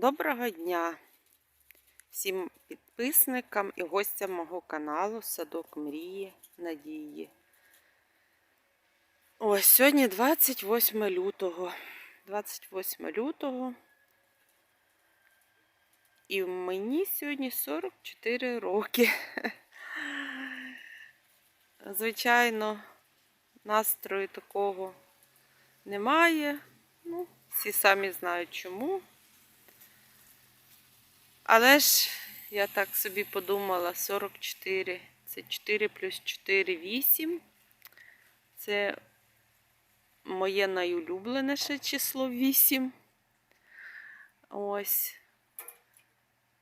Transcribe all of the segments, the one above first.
Доброго дня всім підписникам і гостям мого каналу Садок Мрії Надії. Ось сьогодні 28 лютого. 28 лютого. І мені сьогодні 44 роки. Звичайно, настрою такого немає. Ну, всі самі знають чому. Але ж я так собі подумала, 44, це 4 плюс 4, 8. Це моє найулюбленіше число 8. Ось.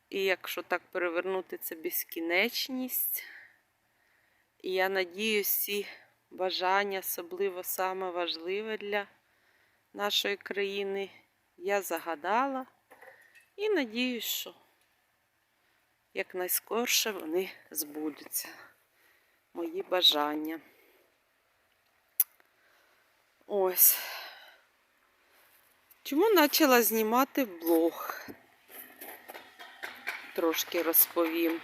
І якщо так перевернути, це безкінечність. І я надіюсь, всі бажання, особливо саме важливе для нашої країни, я загадала. І надіюсь, що якнайскорше вони збудуться. Мої бажання. Ось. Чому почала знімати блог? Трошки розповім.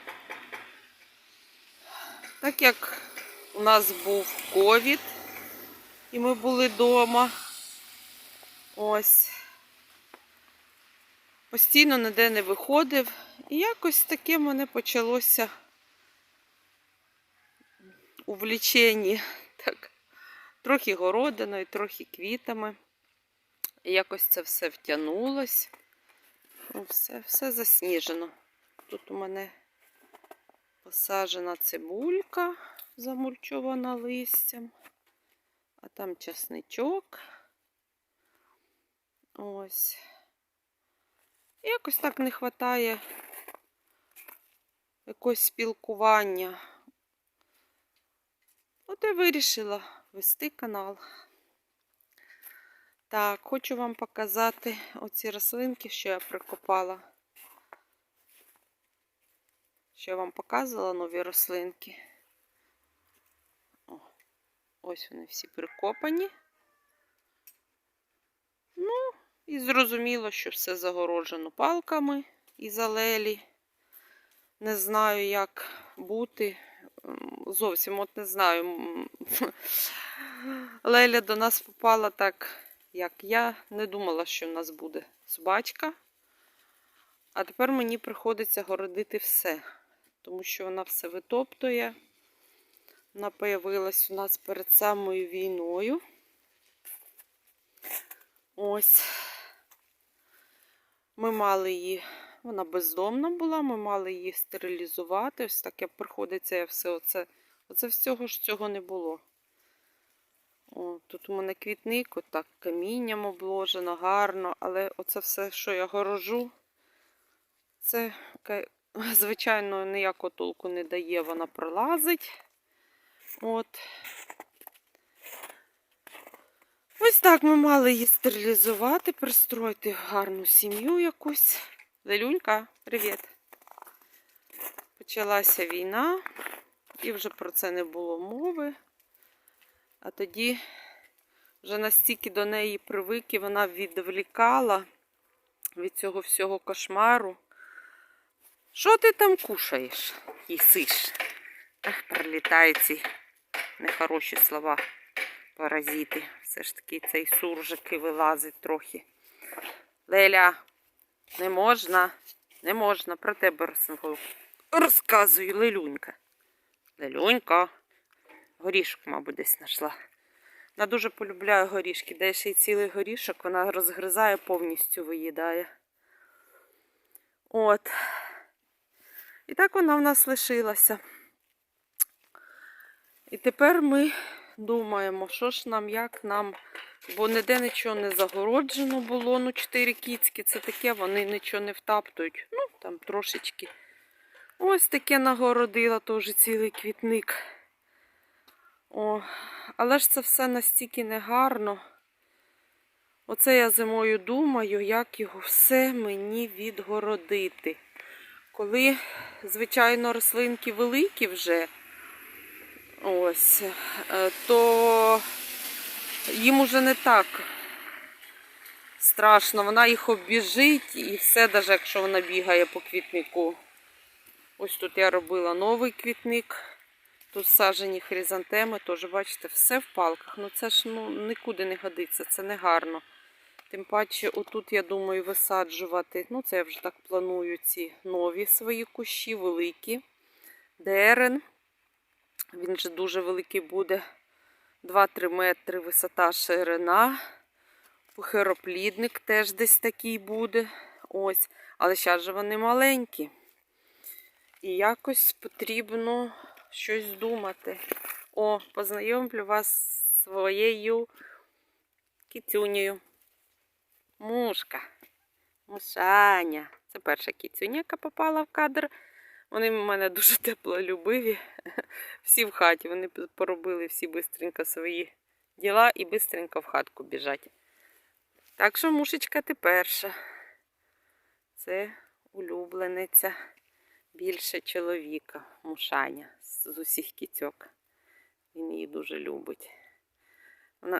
Так як у нас був ковід, і ми були вдома. Ось. Постійно ніде не виходив. І якось таке мене почалося увлічені. Так, трохи городиною, трохи квітами. І якось це все втягнулось. Ну, все, все засніжено. Тут у мене посаджена цибулька, замульчована листям, а там часничок. Ось. Якось так не вистачає якогось спілкування. От я вирішила вести канал. Так, хочу вам показати оці рослинки, що я прикопала. Що я вам показувала нові рослинки. О, ось вони всі прикопані. Ну, і зрозуміло, що все загороджено палками із алелі. Не знаю, як бути. Зовсім от не знаю. Леля до нас попала так, як я не думала, що в нас буде собачка. А тепер мені приходиться городити все, тому що вона все витоптує. Вона появилась у нас перед самою війною. Ось. Ми мали її, вона бездомна була, ми мали її стерилізувати. Ось таке приходиться я все оце. Оце всього ж цього не було. О, Тут у мене квітник, отак камінням обложено, гарно, але оце все, що я горожу, це, звичайно, ніякого толку не дає, вона пролазить. От. Ось так ми мали її стерилізувати, пристроїти гарну сім'ю якусь. Лелюнька, привіт. Почалася війна, і вже про це не було мови. А тоді вже настільки до неї привик, і вона відвлікала від цього всього кошмару. Що ти там кушаєш? Їсиш? Ах, прилітають ці нехороші слова паразити. Все ж таки цей суржик і вилазить трохи. Леля, не можна, не можна про тебе розказую, Лелюнька. Лелюнька. Горішок, мабуть, десь знайшла. Вона дуже полюбляє горішки. Даєш їй цілий горішок, вона розгризає, повністю виїдає. От. І так вона в нас лишилася. І тепер ми думаємо, що ж нам, як нам, бо ніде нічого не загороджено було. Ну, чотири кіцьки, це таке, вони нічого не втаптують. Ну, там трошечки. Ось таке нагородила теж цілий квітник. О, але ж це все настільки негарно. Оце я зимою думаю, як його все мені відгородити. Коли, звичайно, рослинки великі вже, ось, е, то їм уже не так страшно. Вона їх обіжить і все, навіть якщо вона бігає по квітнику. Ось тут я робила новий квітник. Тут сажені хризантеми, теж, бачите, все в палках. Ну це ж ну, нікуди не годиться, це не гарно. Тим паче, отут, я думаю, висаджувати. Ну, це я вже так планую ці нові свої кущі, великі. Дерен. Він же дуже великий буде. 2-3 метри висота ширина. Пухироплідник теж десь такий буде. Ось. Але зараз же вони маленькі. І якось потрібно щось думати. О, познайомлю вас з своєю кіцюнею. Мушка. Мушаня. Це перша кіцюня, яка попала в кадр. Вони в мене дуже теплолюбиві. Всі в хаті. Вони поробили всі бистренько свої діла і бистренько в хатку біжать. Так що мушечка ти перша. Це улюблениця більше чоловіка, мушаня з усіх кіцьок. Він її дуже любить.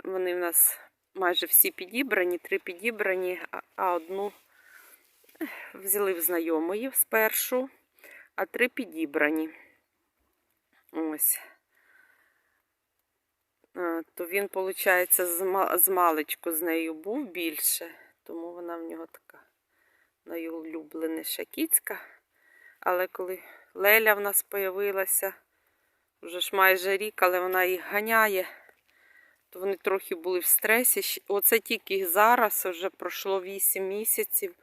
Вони в нас майже всі підібрані, три підібрані, а, а одну взяли в знайомої спершу, а три підібрані. Ось. То він, виходить, з, ма- з маличку з нею був більше, тому вона в нього така найулюбленіша кіцька. Але коли Леля в нас появилася, вже ж майже рік, але вона їх ганяє, то вони трохи були в стресі. Оце тільки зараз, вже пройшло 8 місяців,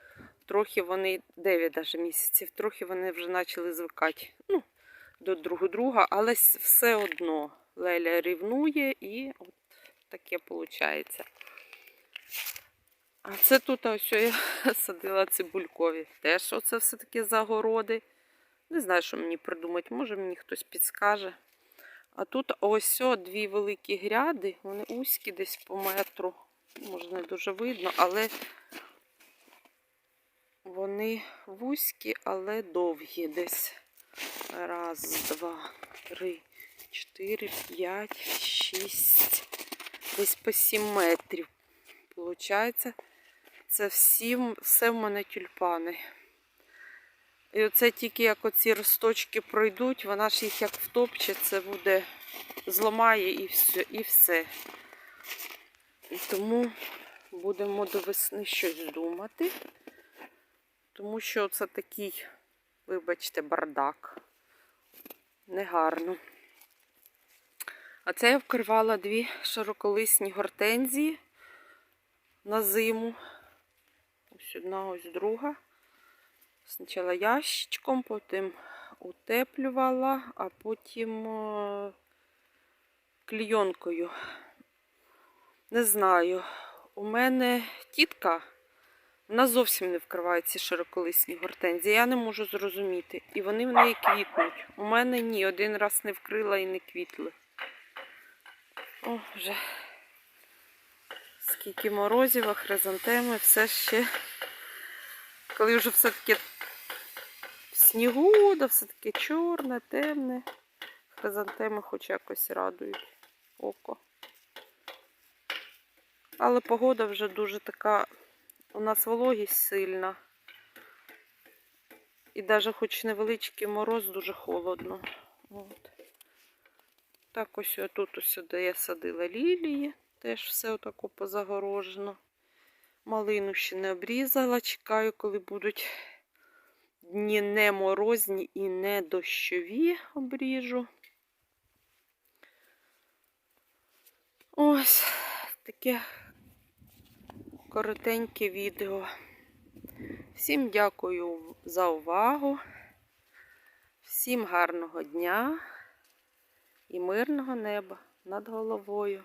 трохи вони, 9 даже місяців, трохи вони вже почали звикати ну, до друг друга, але все одно Леля рівнує і от таке виходить. А це тут ось я садила цибулькові. Теж оце все таки загороди. Не знаю, що мені придумати. Може мені хтось підскаже. А тут ось дві великі гряди. Вони узькі десь по метру. Може, не дуже видно, але вони вузькі, але довгі десь. Раз, два, три, чотири, п'ять, шість. Десь по сім метрів. Получається, це всім, все в мене тюльпани. І оце тільки як оці росточки пройдуть, вона ж їх як втопче, це буде зламає і все. І все. І тому будемо до весни щось думати. Тому що це такий, вибачте, бардак. Негарно. А це я вкривала дві широколисні гортензії на зиму. Ось одна, ось друга. Спочатку ящичком, потім утеплювала, а потім е, клійонкою. Не знаю. У мене тітка, вона зовсім не вкриває ці широколисні гортензії. Я не можу зрозуміти. І вони в неї квітнуть. У мене ні, один раз не вкрила і не квітли. О, вже скільки морозів, а хризантеми, все ще. Коли вже все таке в снігу, да все таке чорне, темне. Хризантеми хоч якось радують око. Але погода вже дуже така, у нас вологість сильна. І навіть хоч невеличкий мороз, дуже холодно. От. Так ось тут ось я садила лілії, теж все отако позагорожено. Малину ще не обрізала, чекаю, коли будуть дні не морозні і не дощові обріжу. Ось таке коротеньке відео. Всім дякую за увагу. Всім гарного дня і мирного неба над головою.